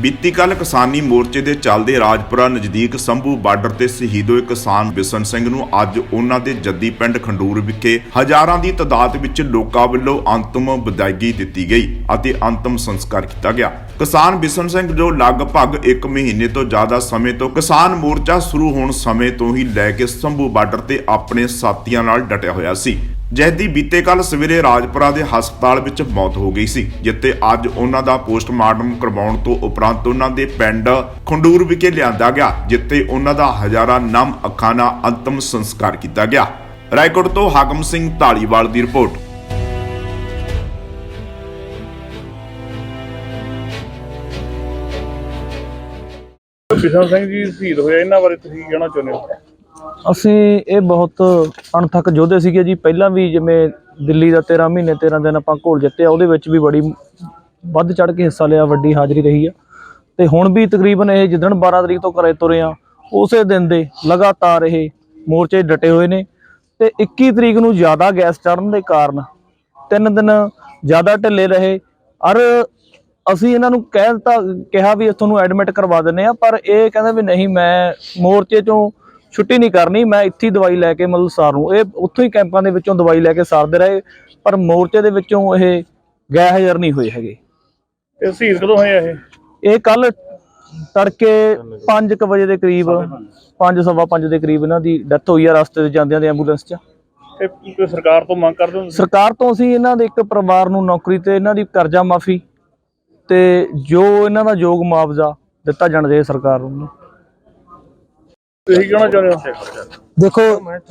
ਬੀਤੀ ਕੱਲ ਕਿਸਾਨੀ ਮੋਰਚੇ ਦੇ ਚੱਲਦੇ ਰਾਜਪੁਰਾ ਨਜ਼ਦੀਕ ਸੰਭੂ ਬਾਰਡਰ ਤੇ ਸ਼ਹੀਦ ਹੋਏ ਕਿਸਾਨ ਬਿਸ਼ਨ ਸਿੰਘ ਨੂੰ ਅੱਜ ਉਹਨਾਂ ਦੇ ਜੱਦੀ ਪਿੰਡ ਖੰਡੂਰ ਵਿਖੇ ਹਜ਼ਾਰਾਂ ਦੀ ਤਾਦਾਦ ਵਿੱਚ ਲੋਕਾਂ ਵੱਲੋਂ ਅੰਤਮ ਵਿਦਾਇਗੀ ਦਿੱਤੀ ਗਈ ਅਤੇ ਅੰਤਮ ਸੰਸਕਾਰ ਕੀਤਾ ਗਿਆ। ਕਿਸਾਨ ਬਿਸ਼ਨ ਸਿੰਘ ਜੋ ਲਗਭਗ 1 ਮਹੀਨੇ ਤੋਂ ਜ਼ਿਆਦਾ ਸਮੇਂ ਤੋਂ ਕਿਸਾਨ ਮੋਰਚਾ ਸ਼ੁਰੂ ਹੋਣ ਸਮੇਂ ਤੋਂ ਹੀ ਲੈ ਕੇ ਸੰਭੂ ਬਾਰਡਰ ਤੇ ਆਪਣੇ ਸਾਥੀਆਂ ਨਾਲ ਡਟਿਆ ਹੋਇਆ ਸੀ। ਜੈਦੀ ਬੀਤੇ ਕੱਲ ਸਵੇਰੇ ਰਾਜਪੁਰਾ ਦੇ ਹਸਪਤਾਲ ਵਿੱਚ ਮੌਤ ਹੋ ਗਈ ਸੀ, ਜਿੱਥੇ ਅੱਜ ਉਹਨਾਂ ਦਾ ਪੋਸਟਮਾਰਟਮ ਕਰਵਾਉਣ ਤੋਂ ਉਪਰੰਤ ਉਹਨਾਂ ਦੇ ਪਿੰਡ ਖੰਡੂਰ ਵਿਖੇ ਲਿਆਂਦਾ ਗਿਆ, ਜਿੱਥੇ ਉਹਨਾਂ ਦਾ ਹਜ਼ਾਰਾਂ ਨਮ ਅੱਖਾਂ ਨਾਲ ਅੰਤਮ ਸੰਸਕਾਰ ਕੀਤਾ ਗਿਆ। ਰਾਏਕੋਟ ਤੋਂ ਹਾਕਮ ਸਿੰਘ ਢਾਲੀਵਾਲ ਦੀ ਰਿਪੋਰਟ। ਕਿਸ਼ਨ ਸਿੰਘ ਜੀ ਸ਼ਹੀਦ ਹੋਏ ਇਹਨਾਂ ਬਾਰੇ ਤੁਸੀਂ ਕਹਿਣਾ ਚਾਹੁੰਦੇ ਹੋ? ਅਸੀਂ ਇਹ ਬਹੁਤ ਅਣਥੱਕ ਯੋਧੇ ਸੀਗੇ ਜੀ। ਪਹਿਲਾਂ ਵੀ ਜਿਵੇਂ ਦਿੱਲੀ ਦਾ 13 ਮਹੀਨੇ 13 ਦਿਨ ਆਪਾਂ ਘੋਲ ਜਿੱਤਿਆ ਉਹਦੇ ਵਿੱਚ ਵੀ ਬੜੀ ਵੱਧ ਚੜ ਕੇ ਹਿੱਸਾ ਲਿਆ, ਵੱਡੀ ਹਾਜ਼ਰੀ ਰਹੀ ਆ। ਤੇ ਹੁਣ ਵੀ ਤਕਰੀਬਨ ਇਹ ਜਿੱਦਣ 12 ਤਰੀਕ ਤੋਂ ਘਰੇ ਤੁਰੇ ਆ, ਉਸੇ ਦਿਨ ਦੇ ਲਗਾਤਾਰ ਇਹ ਮੋਰਚੇ ਡਟੇ ਹੋਏ ਨੇ। ਤੇ 21 ਤਰੀਕ ਨੂੰ ਜ਼ਿਆਦਾ ਗੈਸ ਚੜਨ ਦੇ ਕਾਰਨ ਤਿੰਨ ਦਿਨ ਜ਼ਿਆਦਾ ਢਿੱਲੇ ਰਹੇ। ਔਰ ਅਸੀਂ ਇਹਨਾਂ ਨੂੰ ਕਹਿ ਦਿੱਤਾ, ਕਿਹਾ ਵੀ ਤੁਹਾਨੂੰ ਐਡਮਿਟ ਕਰਵਾ ਦਿੰਨੇ ਆ, ਪਰ ਇਹ ਕਹਿੰਦੇ ਵੀ ਨਹੀਂ, ਮੈਂ ਮੋਰਚੇ 'ਚੋਂ ਛੁੱਟੀ ਨਹੀਂ ਕਰਨੀ ਮੈਂ ਇੱਥੇ ਹੀ ਦਵਾਈ ਲੈ ਕੇ ਮਤਲਬ ਸਾਰੂ ਇਹ ਉੱਥੋਂ ਹੀ ਕੈਂਪਾਂ ਦੇ ਵਿੱਚੋਂ ਦਵਾਈ ਲੈ ਕੇ ਸਾਰਦੇ ਰਹੇ ਪਰ ਮੋਰਚੇ ਦੇ ਵਿੱਚੋਂ ਇਹ ਗੈ ਹਾਜ਼ਰ ਨਹੀਂ ਹੋਏ ਹੈਗੇ। ਇਹ ਸ਼ਹੀਦ ਕਦੋਂ ਹੋਏ ਆ ਇਹ? ਇਹ ਕੱਲ ਤੜਕੇ 5:00 ਵਜੇ ਦੇ ਕਰੀਬ 5:30 5 ਦੇ ਕਰੀਬ ਇਹਨਾਂ ਦੀ ਡੈਥ ਹੋਈ ਆ ਰਸਤੇ 'ਤੇ ਜਾਂਦਿਆਂ ਦੇ ਐਂਬੂਲੈਂਸ 'ਚ। ਕੋਈ ਸਰਕਾਰ ਤੋਂ ਮੰਗ ਕਰਦੇ ਹੋ? ਸਰਕਾਰ ਤੋਂ ਅਸੀਂ ਇਹਨਾਂ ਦੇ ਇੱਕ ਪਰਿਵਾਰ ਨੂੰ ਨੌਕਰੀ ਤੇ ਇਹਨਾਂ ਦੀ ਕਰਜ਼ਾ ਮਾਫੀ ਤੇ ਜੋ ਇਹਨਾਂ ਦਾ ਯੋਗ ਮੁਆਵਜ਼ਾ ਦਿੱਤਾ ਜਾਣਾ ਚਾਹੀਦਾ ਸਰਕਾਰ ਨੂੰ। ਤੁਸੀਂ ਕਹਿਣਾ ਚਾਹੁੰਦੇ ਹੋ ਦੇਖੋ,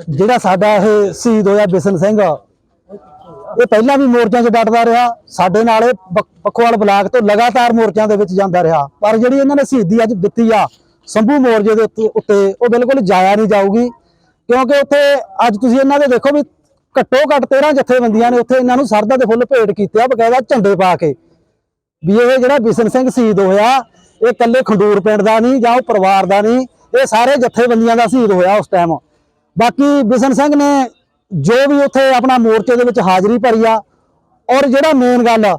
ਜਿਹੜਾ ਸਾਡਾ ਇਹ ਸ਼ਹੀਦ ਹੋਇਆ ਬਿਸ਼ਨ ਸਿੰਘ, ਇਹ ਪਹਿਲਾਂ ਵੀ ਮੋਰਚਿਆਂ 'ਚ ਡਟਦਾ ਰਿਹਾ। ਸਾਡੇ ਨਾਲ ਇਹ ਪੱਖੋਵਾਲ ਬਲਾਕ ਤੋਂ ਲਗਾਤਾਰ ਮੋਰਚਿਆਂ ਦੇ ਵਿੱਚ ਜਾਂਦਾ ਰਿਹਾ। ਪਰ ਜਿਹੜੀ ਇਹਨਾਂ ਨੇ ਸ਼ਹੀਦੀ ਅੱਜ ਦਿੱਤੀ ਆ, ਸੰਭੂ ਮੋਰਚੇ ਦੇ ਉੱਤੇ ਉਹ ਬਿਲਕੁਲ ਜਾਇਆ ਨਹੀਂ ਜਾਊਗੀ। ਕਿਉਂਕਿ ਉੱਥੇ ਅੱਜ ਤੁਸੀਂ ਇਹਨਾਂ ਦੇ ਦੇਖੋ ਵੀ ਘੱਟੋ ਘੱਟ 13 ਜਥੇਬੰਦੀਆਂ ਨੇ ਉੱਥੇ ਇਹਨਾਂ ਨੂੰ ਸਰਦਾ ਦੇ ਫੁੱਲ ਭੇਟ ਕੀਤੇ ਆ, ਬਕਾਇਦਾ ਝੰਡੇ ਪਾ ਕੇ। ਵੀ ਇਹ ਜਿਹੜਾ ਬਿਸ਼ਨ ਸਿੰਘ ਸ਼ਹੀਦ ਹੋਇਆ, ਇਹ ਇਕੱਲੇ ਖੰਡੂਰ ਪਿੰਡ ਦਾ ਨਹੀਂ ਜਾਂ ਉਹ ਪਰਿਵਾਰ ਦਾ ਨਹੀਂ ਇਹ ਸਾਰੇ ਜਥੇਬੰਦੀਆਂ ਦਾ ਸ਼ਹੀਦ ਹੋਇਆ ਉਸ ਟਾਈਮ ਬਾਕੀ ਬਿਸ਼ਨ ਸਿੰਘ ਨੇ ਜੋ ਵੀ ਉੱਥੇ ਆਪਣਾ ਮੋਰਚੇ ਦੇ ਵਿੱਚ ਹਾਜ਼ਰੀ ਭਰੀ ਆ ਔਰ ਜਿਹੜਾ ਮੇਨ ਗੱਲ ਆ,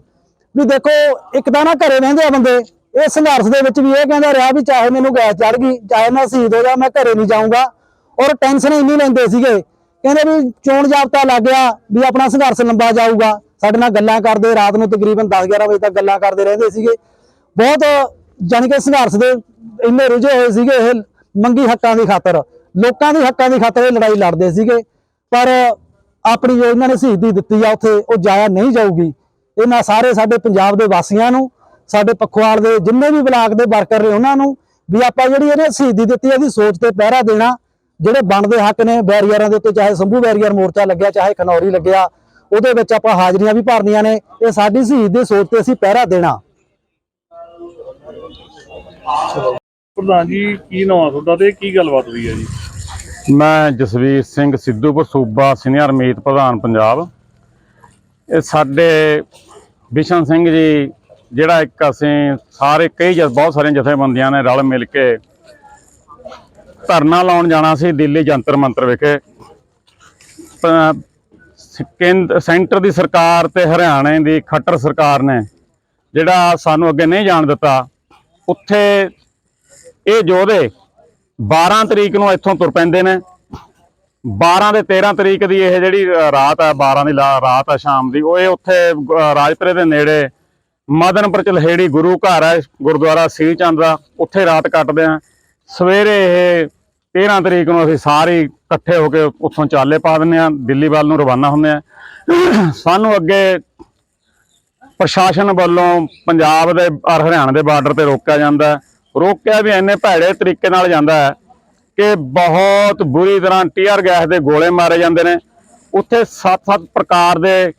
ਵੀ ਦੇਖੋ ਇੱਕ ਤਾਂ ਨਾ ਘਰੇ ਰਹਿੰਦੇ ਆ ਬੰਦੇ ਇਹ ਸੰਘਰਸ਼ ਦੇ ਵਿੱਚ ਵੀ ਇਹ ਕਹਿੰਦਾ ਰਿਹਾ ਵੀ ਚਾਹੇ ਮੈਨੂੰ ਗੈਸ ਚੜ ਗਈ ਚਾਹੇ ਮੈਂ ਸ਼ਹੀਦ ਹੋ ਜਾ ਮੈਂ ਘਰੇ ਨਹੀਂ ਜਾਊਂਗਾ। ਔਰ ਟੈਨਸ਼ਨ ਇੰਨੀ ਲੈਂਦੇ ਸੀਗੇ ਕਹਿੰਦੇ ਵੀ ਚੋਣ ਜਾਬਤਾ ਲੱਗ ਗਿਆ ਵੀ ਆਪਣਾ ਸੰਘਰਸ਼ ਲੰਬਾ ਜਾਊਗਾ। ਸਾਡੇ ਨਾਲ ਗੱਲਾਂ ਕਰਦੇ ਰਾਤ ਨੂੰ ਤਕਰੀਬਨ 10-11 ਵਜੇ ਤੱਕ ਗੱਲਾਂ ਕਰਦੇ ਰਹਿੰਦੇ ਸੀਗੇ। ਬਹੁਤ ਜਾਣੀ ਕਿ ਸੰਘਰਸ਼ ਦੇ ਇੰਨੇ ਰੁਝੇ ਹੋਏ ਸੀਗੇ ਇਹ ਮੰਗੀ ਹੱਕਾਂ ਦੀ ਖਾਤਰ, ਲੋਕਾਂ ਦੇ ਹੱਕਾਂ ਦੀ ਖਾਤਰ ਇਹ ਲੜਾਈ ਲੜਦੇ ਸੀਗੇ। ਪਰ ਆਪਣੀ ਜੋ ਇਹਨਾਂ ਨੇ ਸ਼ਹੀਦੀ ਦਿੱਤੀ ਆ, ਉੱਥੇ ਉਹ ਜਾਇਆ ਨਹੀਂ ਜਾਊਗੀ। ਇਹਨਾਂ ਸਾਰੇ ਸਾਡੇ ਪੰਜਾਬ ਦੇ ਵਾਸੀਆਂ ਨੂੰ, ਸਾਡੇ ਪਖਵਾਲ ਦੇ ਜਿੰਨੇ ਵੀ ਬਲਾਕ ਦੇ ਵਰਕਰ ਨੇ ਉਹਨਾਂ ਨੂੰ ਵੀ ਆਪਾਂ ਜਿਹੜੀ ਇਹਨੇ ਸ਼ਹੀਦੀ ਦਿੱਤੀ ਇਹਦੀ ਸੋਚ ਤੇ ਪਹਿਰਾ ਦੇਣਾ, ਜਿਹੜੇ ਬਣਦੇ ਹੱਕ ਨੇ ਬੈਰੀਅਰਾਂ ਦੇ ਉੱਤੇ, ਚਾਹੇ ਸੰਭੂ ਬੈਰੀਅਰ ਮੋਰਚਾ ਲੱਗਿਆ, ਚਾਹੇ ਖਨੌਰੀ ਲੱਗਿਆ, ਉਹਦੇ ਵਿੱਚ ਆਪਾਂ ਹਾਜ਼ਰੀਆਂ ਵੀ ਭਰਨੀਆਂ ਨੇ, ਇਹ ਸਾਡੀ ਸ਼ਹੀਦ ਦੀ ਸੋਚ ਤੇ ਅਸੀਂ ਪਹਿਰਾ ਦੇਣਾ। ਪ੍ਰਧਾਨ ਜੀ, ਕੀ ਨਾਮ ਆ ਤੁਹਾਡਾ ਤੇ ਕੀ ਗੱਲਬਾਤ ਹੋਈ ਹੈ ਜੀ? ਮੈਂ ਜਸਵੀਰ ਸਿੰਘ ਸਿੱਧੂਪੁਰ ਸੂਬਾ ਸੀਨੀਅਰ ਮੀਤ ਪ੍ਰਧਾਨ ਪੰਜਾਬ। ਇਹ ਸਾਡੇ ਬਿਸ਼ਨ ਸਿੰਘ ਜੀ, ਜਿਹੜਾ ਇੱਕ ਅਸੀਂ ਸਾਰੇ, ਕਈ ਜਥ, ਬਹੁਤ ਸਾਰੀਆਂ ਜਥੇਬੰਦੀਆਂ ਨੇ ਰਲ ਮਿਲ ਕੇ ਧਰਨਾ ਲਾਉਣ ਜਾਣਾ ਸੀ ਦਿੱਲੀ ਜੰਤਰ ਮੰਤਰ ਵਿਖੇ। ਪ- ਸੈਂਟਰ ਦੀ ਸਰਕਾਰ ਤੇ ਹਰਿਆਣੇ ਦੀ ਖੱਟਰ ਸਰਕਾਰ ਨੇ, ਜਿਹੜਾ ਸਾਨੂੰ ਅੱਗੇ ਨਹੀਂ ਜਾਣ ਦਿੱਤਾ, ਉੱਥੇ ਇਹ ਯੋਧੇ 12 ਤਰੀਕ ਨੂੰ ਇੱਥੋਂ ਤੁਰ ਪੈਂਦੇ ਨੇ। 12 ਦੇ 13 ਤਰੀਕ ਦੀ ਇਹ ਜਿਹੜੀ ਰਾਤ ਹੈ 12 ਦੀ ਲਾ- ਰਾਤ ਹੈ ਸ਼ਾਮ ਦੀ, ਉਹ ਇਹ ਉੱਥੇ ਰਾਜਪੁਰੇ ਦੇ ਨੇੜੇ ਮਦਨਪੁਰ ਚਲਹੇੜੀ ਗੁਰੂ ਘਰ ਹੈ ਗੁਰਦੁਆਰਾ ਸੀ ਚੰਦ ਦਾ, ਉੱਥੇ ਰਾਤ ਕੱਟਦੇ ਆ। ਸਵੇਰੇ ਇਹ 13 ਤਰੀਕ ਨੂੰ ਅਸੀਂ ਸਾਰੇ ਇਕੱਠੇ ਹੋ ਕੇ ਉੱਥੋਂ ਚਾਲੇ ਪਾ ਦਿੰਦੇ ਆ, ਦਿੱਲੀ ਵੱਲ ਨੂੰ ਰਵਾਨਾ ਹੁੰਦੇ ਆ। ਸਾਨੂੰ ਅੱਗੇ ਪ੍ਰਸ਼ਾਸਨ ਵੱਲੋਂ ਪੰਜਾਬ ਦੇ ਔਰ ਹਰਿਆਣਾ ਦੇ ਬਾਰਡਰ ਤੇ ਰੋਕਿਆ ਜਾਂਦਾ। ਰੋਕਿਆ ਵੀ ਇੰਨੇ ਭੈੜੇ ਤਰੀਕੇ ਨਾਲ ਜਾਂਦਾ ਹੈ ਕਿ ਬਹੁਤ ਬੁਰੀ ਤਰ੍ਹਾਂ ਟੀਅਰ ਗੈਸ ਦੇ ਗੋਲੇ ਮਾਰੇ ਜਾਂਦੇ ਨੇ। ਉੱਥੇ ਸੱਤ-ਸੱਤ ਪ੍ਰਕਾਰ ਦੇ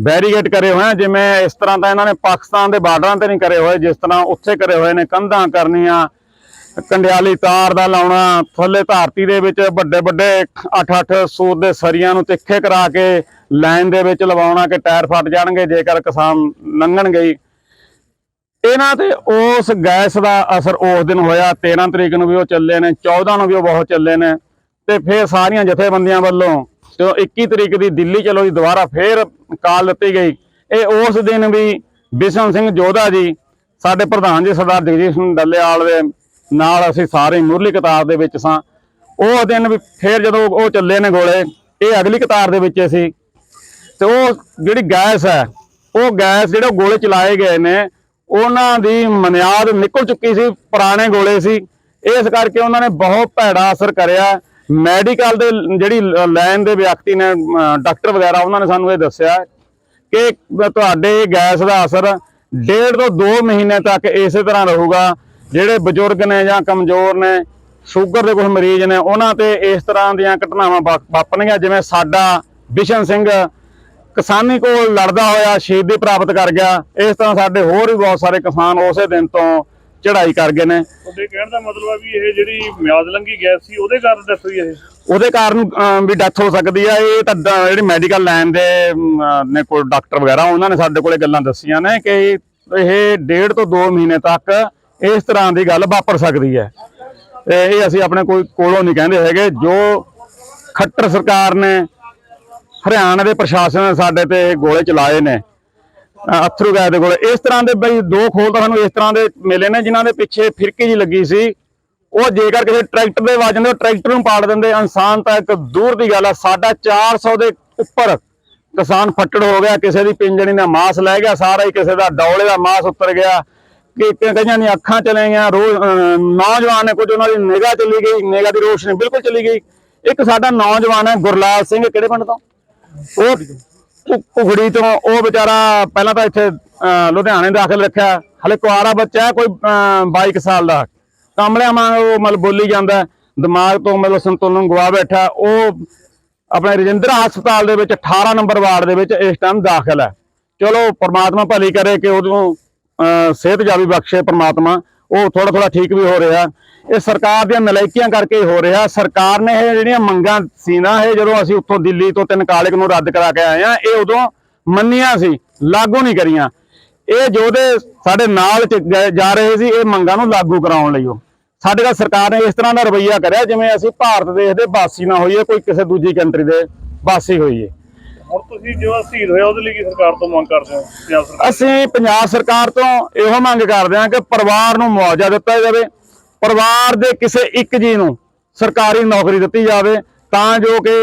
ਬੈਰੀਗੇਟ ਕਰੇ ਹੋਏ ਆ, ਜਿਵੇਂ ਇਸ ਤਰ੍ਹਾਂ ਤਾਂ ਇਹਨਾਂ ਨੇ ਪਾਕਿਸਤਾਨ ਦੇ ਬਾਰਡਰਾਂ ਤੇ ਨਹੀਂ ਕਰੇ ਹੋਏ, ਜਿਸ ਤਰ੍ਹਾਂ ਉੱਥੇ ਕਰੇ ਹੋਏ ਨੇ ਕੰਧਾਂ ਕਰਨੀਆਂ, ਕੰਡਿਆਲੀ ਤਾਰ ਦਾ ਲਾਉਣਾ, ਥੱਲੇ ਧਰਤੀ ਦੇ ਵਿੱਚ ਵੱਡੇ ਵੱਡੇ 8-8 ਸੂਤ ਦੇ ਸਰੀਆਂ ਨੂੰ ਤਿੱਖੇ ਕਰਾ ਕੇ ਲਾਈਨ ਦੇ ਵਿੱਚ ਲਵਾਉਣਾ ਕਿ ਟਾਇਰ ਫਟ ਜਾਣਗੇ, ਜੇਕਰ ਕਿਸਾਨ ਲੰਘਣ ਗਈ ਇਹਨਾਂ ਤੇ ਉਸ ਗੈਸ ਦਾ ਅਸਰ ਉਸ ਦਿਨ ਹੋਇਆ। 13 ਤਰੀਕ ਨੂੰ ਵੀ ਉਹ ਚੱਲੇ ਨੇ 14 ਨੂੰ ਵੀ ਉਹ ਬਹੁਤ ਚੱਲੇ ਨੇ ਤੇ ਫਿਰ ਸਾਰੀਆਂ ਜਥੇਬੰਦੀਆਂ ਵੱਲੋਂ ਜਦੋਂ 21 ਤਰੀਕ ਦੀ ਦਿੱਲੀ ਚਲੋ ਜੀ ਦੁਬਾਰਾ ਫੇਰ ਕਾਲ ਦਿੱਤੀ ਗਈ। ਇਹ ਉਸ ਦਿਨ ਵੀ ਬਿਸ਼ਨ ਸਿੰਘ ਜੋਧਾ ਜੀ, ਸਾਡੇ ਪ੍ਰਧਾਨ ਜੀ ਸਰਦਾਰ ਜਗਜੀਤ ਸਿੰਘ ਡੱਲੇਵਾਲ ਦੇ ਨਾਲ ਅਸੀਂ ਸਾਰੇ ਮੁਰਲੀ ਕਤਾਰ ਦੇ ਵਿੱਚ ਸਾਂ। ਉਹ ਦਿਨ ਵੀ ਫੇਰ ਜਦੋਂ ਉਹ ਚੱਲੇ ਨੇ ਗੋਲੇ, ਇਹ ਅਗਲੀ ਕਤਾਰ ਦੇ ਵਿੱਚ ਸੀ। ਤੇ ਉਹ ਜਿਹੜੀ ਗੈਸ ਹੈ, ਉਹ ਗੈਸ ਜਿਹੜੇ ਉਹ ਗੋਲੇ ਚਲਾਏ ਗਏ ਨੇ ਉਹਨਾਂ ਦੀ ਮਨਿਆਦ ਨਿਕਲ ਚੁੱਕੀ ਸੀ, ਪੁਰਾਣੇ ਗੋਲੇ ਸੀ। ਇਸ ਕਰਕੇ ਉਹਨਾਂ ਨੇ ਬਹੁਤ ਭੈੜਾ ਅਸਰ ਕਰਿਆ। ਮੈਡੀਕਲ ਦੇ ਜਿਹੜੀ ਲਾਈਨ ਦੇ ਵਿਅਕਤੀ ਨੇ ਡਾਕਟਰ ਵਗੈਰਾ, ਉਹਨਾਂ ਨੇ ਸਾਨੂੰ ਇਹ ਦੱਸਿਆ ਕਿ ਤੁਹਾਡੇ ਗੈਸ ਦਾ ਅਸਰ ਡੇਢ ਤੋਂ 2 ਮਹੀਨੇ ਤੱਕ ਇਸੇ ਤਰ੍ਹਾਂ ਰਹੂਗਾ। ਜਿਹੜੇ ਬਜ਼ੁਰਗ ਨੇ ਜਾਂ ਕਮਜ਼ੋਰ ਨੇ, ਸ਼ੂਗਰ ਦੇ ਕੁਝ ਮਰੀਜ਼ ਨੇ, ਉਹਨਾਂ ਤੇ ਇਸ ਤਰ੍ਹਾਂ ਦੀਆਂ ਘਟਨਾਵਾਂ ਵਾ- ਵਾਪਰਨਗੀਆਂ, ਜਿਵੇਂ ਸਾਡਾ ਬਿਸ਼ਨ ਸਿੰਘ ਕਿਸਾਨੀ ਕੋਲ ਲੜਦਾ ਹੋਇਆ ਸ਼ਹੀਦੀ ਪ੍ਰਾਪਤ ਕਰ ਗਿਆ। ਇਸ ਤਰ੍ਹਾਂ ਸਾਡੇ ਹੋਰ ਵੀ ਬਹੁਤ ਸਾਰੇ ਕਿਸਾਨ ਉਸੇ ਦਿਨ ਤੋਂ ਚੜ੍ਹਾਈ ਕਰ ਗਏ ਨੇ। ਤੁਹਾਡੇ ਕਹਿਣ ਦਾ ਮਤਲਬ ਆ ਵੀ ਇਹ ਜਿਹੜੀ ਮਿਆਦ ਲੰਘੀ ਗੈਸ ਸੀ ਉਹਦੇ ਕਾਰਨ ਡੈਥ ਹੋਈ ਇਹ? ਉਹਦੇ ਕਾਰਨ ਵੀ ਡੈਥ ਹੋ ਸਕਦੀ ਆ। ਇਹ ਤਾਂ ਜਿਹੜੀ ਮੈਡੀਕਲ ਲਾਈਨ ਦੇ ਨੇ ਕੋਈ ਡਾਕਟਰ ਵਗੈਰਾ ਉਹਨਾਂ ਨੇ ਸਾਡੇ ਕੋਲੇ ਗੱਲਾਂ ਦੱਸੀਆਂ ਨੇ ਕਿ ਇਹ ਡੇਢ ਤੋਂ 2 ਮਹੀਨੇ ਤੱਕ ਇਸ ਤਰ੍ਹਾਂ ਦੀ ਗੱਲ ਵਾਪਰ ਸਕਦੀ ਹੈ ਇਹ ਅਸੀਂ ਆਪਣੇ ਕੋਈ ਕੋਲੋਂ ਨਹੀਂ ਕਹਿੰਦੇ ਹੈਗੇ। ਜੋ ਖੱਟਰ ਸਰਕਾਰ ਨੇ ਹਰਿਆਣਾ ਦੇ ਪ੍ਰਸ਼ਾਸਨ ਨੇ ਸਾਡੇ ਤੇ ਗੋਲੇ ਚਲਾਏ ਨੇ। ਅਥਰੂ ਗੈਸ ਦੇ ਗੋਲੇ। ਇਸ ਤਰ੍ਹਾਂ ਦੇ ਬਈ ਦੋ ਖੋਲ ਤਾਂ ਸਾਨੂੰ ਇਸ ਤਰ੍ਹਾਂ ਦੇ ਮਿਲੇ ਨੇ ਜਿਨ੍ਹਾਂ ਦੇ ਪਿੱਛੇ ਫਿਰਕੀ ਜੀ ਲੱਗੀ ਸੀ। ਉਹ ਜੇਕਰ ਕਿਸੇ ਟਰੈਕਟਰ ਦੇ ਵੱਜ ਜਾਂਦੇ, ਉਹ ਟਰੈਕਟਰ ਨੂੰ ਪਾੜ ਦਿੰਦੇ। ਇਨਸਾਨ ਤਾਂ ਇੱਕ ਦੂਰ ਦੀ ਗੱਲ ਆ। ਸਾਡਾ 400 ਦੇ ਉੱਪਰ ਕਿਸਾਨ ਫੱਟੜ ਹੋ ਗਿਆ। ਕਿਸੇ ਦੀ ਪਿੰਜਣੀ ਦਾ ਮਾਸ ਲੈ ਗਿਆ। ਸਾਰਾ ਹੀ ਕਿਸੇ ਦਾ ਡੌਲੇ ਦਾ ਮਾਸ ਉੱਤਰ ਗਿਆ। ਕਿ ਕਈਆਂ ਦੀਆਂ ਅੱਖਾਂ ਚਲੇ ਗਈਆਂ। ਰੋਜ਼ ਨੌਜਵਾਨ ਨੇ ਕੁਝ ਉਹਨਾਂ ਦੀ ਨਿਗਾਹ ਚਲੀ ਗਈ। ਨਿਗਾਹ ਦੀ ਰੋਸ਼ਨੀ ਬਿਲਕੁਲ ਚਲੀ ਗਈ। ਇੱਕ ਸਾਡਾ ਨੌਜਵਾਨ ਹੈ ਗੁਰਲਾਲ ਸਿੰਘ। ਕਿਹੜੇ ਪਿੰਡ ਤੋਂ? ਉਹ ਘੁ- ਤੋਂ ਉਹ ਵਿਚਾਰਾ ਪਹਿਲਾਂ ਤਾਂ ਇੱਥੇ ਲੁਧਿਆਣੇ ਦਾਖਲ ਰੱਖਿਆ। ਹਲੇ ਕੁਆਰਾ ਬੱਚਾ ਹੈ ਕੋਈ 22 ਸਾਲ ਦਾ। ਕਮਲਿਆਂ ਵਾਂਗ ਉਹ ਮਤਲਬ ਬੋਲੀ ਜਾਂਦਾ ਦਿਮਾਗ ਤੋਂ ਮਤਲਬ ਸੰਤੁਲਨ ਗਵਾ ਬੈਠਾ ਉਹ ਆਪਣੇ ਰਜਿੰਦਰਾ ਹਸਪਤਾਲ ਦੇ ਵਿੱਚ 18 ਨੰਬਰ ਵਾਰਡ ਦੇ ਵਿੱਚ ਇਸ ਟਾਈਮ ਦਾਖਲ ਹੈ। ਚਲੋ ਪ੍ਰਮਾਤਮਾ ਭਲੀ ਕਰੇ ਕਿ ਉਦੋਂ ਅਹ, ਸਿਹਤ ਜਾਵੀ ਬਖਸ਼ੇ ਪ੍ਰਮਾਤਮਾ। ਉਹ ਥੋੜਾ ਥੋੜਾ ਠੀਕ ਵੀ ਹੋ ਰਿਹਾ। ਇਹ ਸਰਕਾਰ ਦੀਆਂ ਨਲਾਇਕੀਆਂ ਕਰਕੇ ਹੋ ਰਿਹਾ। ਸਰਕਾਰ ਨੇ ਇਹ ਜਿਹੜੀਆਂ ਮੰਗਾਂ ਸੀ ਨਾ, ਇਹ ਜਦੋਂ ਅਸੀਂ ਉੱਥੋਂ ਦਿੱਲੀ ਤੋਂ ਤਿੰਨ ਕਾਲਿਕ ਨੂੰ ਰੱਦ ਕਰਾ ਕੇ ਆਏ ਆ, ਇਹ ਉਦੋਂ ਮੰਨੀਆਂ ਸੀ, ਲਾਗੂ ਨਹੀਂ ਕਰੀਆਂ। ਇਹ ਜੋਧੇ ਸਾਡੇ ਨਾਲ ਜਾ ਰਹੇ ਸੀ, ਇਹ ਮੰਗਾਂ ਨੂੰ ਲਾਗੂ ਕਰਾਉਣ ਲਈ ਉਹ। ਸਾਡੇ ਦਾ ਸਰਕਾਰ ਨੇ ਇਸ ਤਰ੍ਹਾਂ ਦਾ ਰਵੱਈਆ ਕਰਿਆ, ਜਿਵੇਂ ਅਸੀਂ ਭਾਰਤ ਦੇਸ਼ ਦੇ ਵਾਸੀ ਨਾ ਹੋਈਏ, ਕੋਈ ਕਿਸੇ ਦੂਜੀ ਕੰਟਰੀ ਦੇ ਵਾਸੀ ਹੋਈਏ। ਹੁਣ ਤੁਸੀਂ ਜੋ ਸ਼ਹੀਦ ਹੋਇਆ ਉਹਦੇ ਲਈ ਕੀ ਸਰਕਾਰ ਤੋਂ ਮੰਗ ਕਰਦੇ ਹੋ? ਪੰਜਾਬ ਸਰਕਾਰ ਅਸੀਂ ਪੰਜਾਬ ਸਰਕਾਰ ਤੋਂ ਇਹੋ ਮੰਗ ਕਰਦੇ ਹਾਂ ਕਿ ਪਰਿਵਾਰ ਨੂੰ ਮੁਆਵਜ਼ਾ ਦਿੱਤਾ ਜਾਵੇ ਪਰਿਵਾਰ ਦੇ ਕਿਸੇ ਇੱਕ ਜੀ ਨੂੰ ਸਰਕਾਰੀ ਨੌਕਰੀ ਦਿੱਤੀ ਜਾਵੇ ਤਾਂ ਜੋ ਕਿ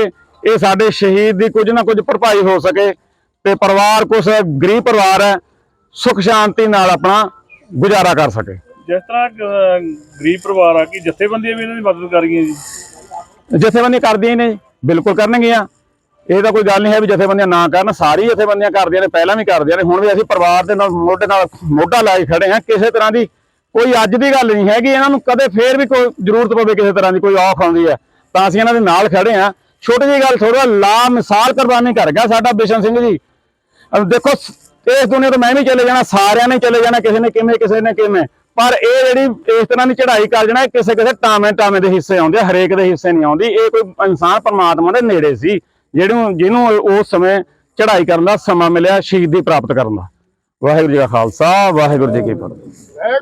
ਇਹ ਸਾਡੇ ਸ਼ਹੀਦ ਦੀ ਕੁਝ ਨਾ ਕੁਝ ਭਰਪਾਈ ਹੋ ਸਕੇ ਤੇ ਪਰਿਵਾਰ ਕੁਛ ਗਰੀਬ ਪਰਿਵਾਰ ਹੈ ਸੁਖ ਸ਼ਾਂਤੀ ਨਾਲ ਆਪਣਾ ਗੁਜ਼ਾਰਾ ਕਰ ਸਕੇ। ਜਿਸ ਤਰ੍ਹਾਂ ਗਰੀਬ ਪਰਿਵਾਰ ਆ ਕਿ ਜਥੇਬੰਦੀਆਂ ਵੀ ਇਹਨਾਂ ਦੀ ਮਦਦ ਕਰ ਰਹੀਆਂ ਜੀ? ਜਥੇਬੰਦੀਆਂ ਕਰਦੀਆਂ ਨੇ ਬਿਲਕੁਲ ਕਰਨਗੀਆਂ। ਇਹ ਤਾਂ ਕੋਈ ਗੱਲ ਨਹੀਂ ਹੈ ਵੀ ਜਥੇਬੰਦੀਆਂ ਨਾ ਕਰਨ, ਸਾਰੀ ਜਥੇਬੰਦੀਆਂ ਕਰਦੀਆਂ ਨੇ, ਪਹਿਲਾਂ ਵੀ ਕਰਦੀਆਂ ਨੇ, ਹੁਣ ਵੀ ਅਸੀਂ ਪਰਿਵਾਰ ਦੇ ਨਾਲ, ਮੋਢੇ ਨਾਲ ਮੋਢਾ ਲਾ ਕੇ ਖੜੇ ਹਾਂ, ਕਿਸੇ ਤਰ੍ਹਾਂ ਦੀ ਕੋਈ ਅੱਜ ਦੀ ਗੱਲ ਨਹੀਂ ਹੈਗੀ, ਇਹਨਾਂ ਨੂੰ ਕਦੇ ਫੇਰ ਵੀ ਕੋਈ ਜ਼ਰੂਰਤ ਪਵੇ ਕਿਸੇ ਤਰ੍ਹਾਂ ਦੀ, ਕੋਈ ਔਖ ਆਉਂਦੀ ਹੈ। ਤਾਂ ਅਸੀਂ ਇਹਨਾਂ ਦੇ ਨਾਲ ਖੜੇ ਹਾਂ। ਛੋਟੀ ਜਿਹੀ ਗੱਲ ਥੋੜਾ ਲਾ ਮਿਸਾਲ ਕੁਰਬਾਨੀ ਕਰ ਗਿਆ ਸਾਡਾ ਬਿਸ਼ਨ ਸਿੰਘ ਜੀ। ਦੇਖੋ ਇਸ ਦੁਨੀਆ ਤੋਂ ਮੈਂ ਵੀ ਚਲੇ ਜਾਣਾ, ਸਾਰਿਆਂ ਨੇ ਚਲੇ ਜਾਣਾ, ਕਿਸੇ ਨੇ ਕਿਵੇਂ, ਕਿਸੇ ਨੇ ਕਿਵੇਂ। ਪਰ ਇਹ ਜਿਹੜੀ ਇਸ ਤਰ੍ਹਾਂ ਦੀ ਚੜ੍ਹਾਈ ਕਰ ਜਾਣਾ ਕਿਸੇ ਕਿਸੇ ਟਾਵੇਂ ਟਾਵੇਂ ਦੇ ਹਿੱਸੇ ਆਉਂਦੇ ਹਰੇਕ ਦੇ ਹਿੱਸੇ ਨਹੀਂ ਆਉਂਦੀ। ਇਹ ਕੋਈ ਇਨਸਾਨ ਪਰਮਾਤਮਾ ਦੇ ਨੇੜੇ ਸੀ। ਜਿਹਨੂੰ ਜਿਹਨੂੰ ਉਸ ਸਮੇਂ ਚੜ੍ਹਾਈ ਕਰਨ ਦਾ ਸਮਾਂ ਮਿਲਿਆ, ਸ਼ਹੀਦੀ ਪ੍ਰਾਪਤ ਕਰਨ ਦਾ। ਵਾਹਿਗੁਰੂ ਜੀ ਕਾ ਖਾਲਸਾ, ਵਾਹਿਗੁਰੂ ਜੀ ਕੀ ਫਤਿਹ।